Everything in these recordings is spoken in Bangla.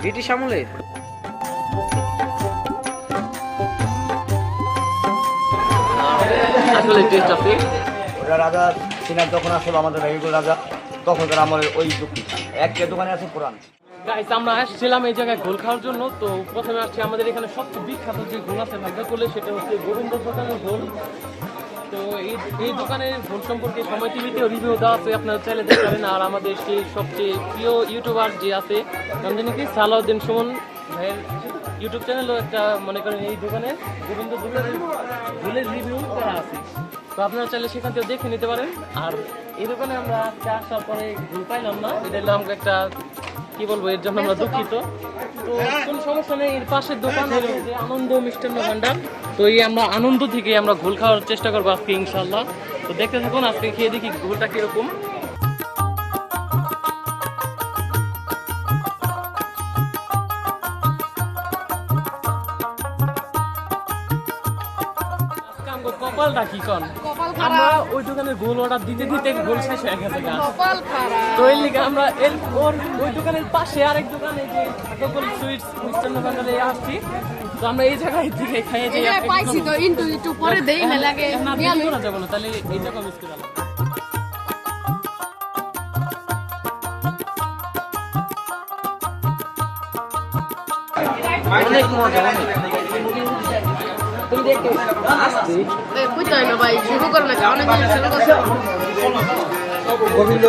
ব্রিটিশ আমলে আসলে টেস্ট আছে ওটা রাজা সিনার যখন আসলো আমাদের ভেহিকুল রাজা তখনকার আমলের ওই দোকান একটা দোকানে আছে পুরান গাইস আমরা আসছিলাম এই জায়গায় ঘোল খাওয়ার জন্য। তো প্রথমে আসছি আমাদের এখানে সবচেয়ে বিখ্যাত যে ঘোল আছে ভাগ্য করলে সেটা হচ্ছে গোবিন্দ দোকানের ঘোল। তো এই এই দোকানের ঘোল সম্পর্কে সময় টিভিতেও রিভিউ দেওয়া আছে, আপনারা চাইলে দেখতে পারেন। আর আমাদের সেই সবচেয়ে প্রিয় ইউটিউবার যে আছে নাম জানি কি সালাউদ্দিন সুমন ভাইয়ের ইউটিউব চ্যানেলও একটা মনে করেন এই দোকানে গোবিন্দ দোকানের ঘোলের রিভিউ করা আছে। তো আপনারা চাইলে সেখান থেকে দেখে নিতে পারেন। আর এই দোকানে আমরা আজকে আসার পরে ঘোল পাইলাম না। হলো আমাকে একটা কি বলব, এর জন্য আমরা দুঃখিত। তো কোনো সমস্যা নেই, এর পাশের দোকান যে আনন্দ মিষ্টান্ন ভান্ডার। তো এই আমরা আনন্দ থেকে আমরা ঘোল খাওয়ার চেষ্টা করব আজকে ইনশাল্লাহ তো দেখতে থাকুন, আজকে খেয়ে দেখি ঘোলটা কীরকম। কপালটা কি কন? কপাল আমরা ওই দোকানের গোল অর্ডার দিতে দিতে গোল শেষ হয়ে গেছে কপাল খারাপ। তো এই লিগে আমরা এর ওর ওই দোকানের পাশে আরেক দোকানে যে সকল সুইটস মিষ্টান্ন ভান্ডারে আসছি। তো আমরা এই জায়গায় থেকে খাইয়ে যাই পাইছি তো ইন্টু একটু পরে দেই না লাগে না মিস না তাহলে এই জায়গা মিস করে অনেক মজা অনেক।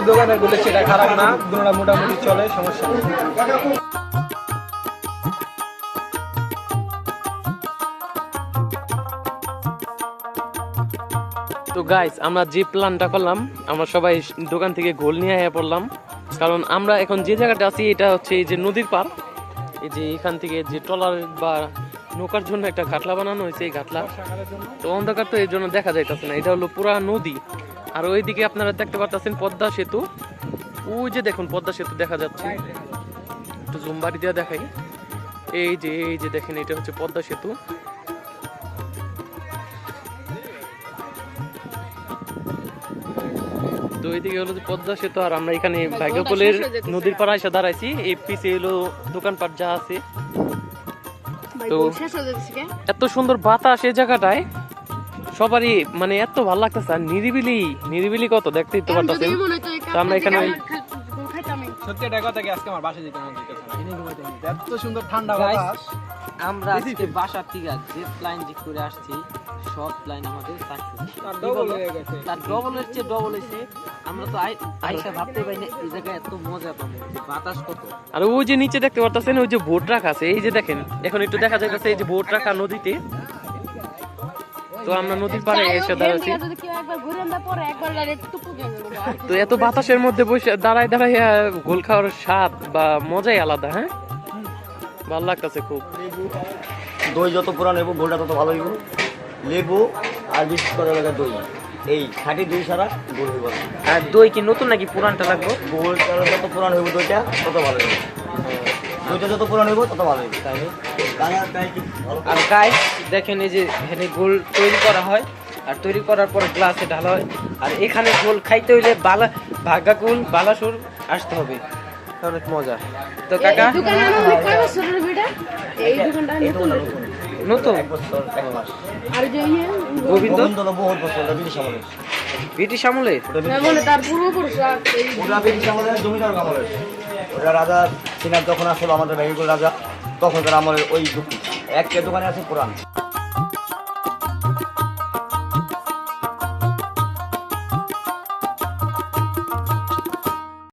দোকানে সেটা খারাপ না দুটা মোটামুটি চলে সমস্যা তো গাইস আমরা যে প্ল্যানটা করলাম, আমরা সবাই দোকান থেকে গোল নিয়ে আয়া পড়লাম। কারণ আমরা এখন যে জায়গাটা আছি, এটা হচ্ছে এই যে নদীর পার এই যে এখান থেকে যে ট্রলার বা নৌকার জন্য একটা ঘাটলা বানানো হয়েছে এই ঘাটলা। তো অন্ধকার তো এই জন্য দেখা যাইতেছে না এটা হলো পুরা নদী। আর ওইদিকে আপনারা দেখতে পাচ্ছেন পদ্মা সেতু। ওই যে দেখুন পদ্মা সেতু দেখা যাচ্ছে। একটু জুম বাড়ি দিয়ে দেখাই। এই যে এই যে দেখেন এটা হচ্ছে পদ্মা সেতু। তো এইদিকে হলো যে পদ্মা সেতু আর আমরা এখানে ভাগ্যকুলের। নদীর পাড়ায় এসে দাঁড়াইছি। এই পিছে হলো দোকানপাট যা আছে। তো- এত সুন্দর বাতাস এই জায়গাটায়। সবারই মানে এত ভালো লাগতেছে আর নিরিবিলি নিরিবিলি কত দেখতেই তো এখন পারতেছেন তো আমরা এখানে। সত্যি এটা কথা কি আজকে আমার বাসা যেতে মন। এত সুন্দর ঠান্ডা বাতাস। আমরা আজকে বাসা থেকে যে প্ল্যান যে করে আসছি সব প্ল্যান আমাদের তার হয়ে ডবলের চেয়ে ডবল হয়েছে আমরা তো আইসা ভাবতে পারি না এই জায়গায় এত মজা পাবো যে বাতাস কত। আর ওই যে নিচে দেখতে পারতেছেন ওই যে বোট রাখা আছে এই যে দেখেন এখন একটু দেখা যাইতেছে এই যে বোট রাখা নদীতে। তো আমরা নদীর পাড়ে এসে দাঁড়াচ্ছি। তো এত বাতাসের মধ্যে বসে দাঁড়ায় দাঁড়ায় গোল খাওয়ার স্বাদ বা মজাই আলাদা হ্যাঁ? ভালো লাগতেছে খুব। দই যত পুরান হইব গোলটা তত ভালো হইব। লেবু আর বিশেষ করে লাগে দই। এই খাঁটি দই ছাড়া গোল হইব আর দই কি নতুন নাকি পুরানটা লাগবে? গোলটা যত পুরান হইব দইটা তত ভালো হইব। দইটা যত পুরান হইব তত ভালো হইব। তাই আর গাইস দেখেন এই যে এখানে গোল তৈরি করা হয়। আর তৈরি করার পর গ্লাসে ঢালা হয়। আর এখানে গোল খাইতে হইলে বালা ভাগ্যাকুল বালাসুর আসতে হবে। অনেক মজা। তো কাকা? নতুন। ইয়ে, গোবিন্দ? ব্রিটিশ আমলে ব্রিটিশ আমলে? ওটা না বলে তার পূর্বপুরুষ আর এই ওটা ব্রিটিশ আমলের ওটা রাজা সিনার যখন আসলো আমাদের ভেহিকুল রাজা তখনকার আমলের ওই দোকান একটা দোকানে আছে পুরান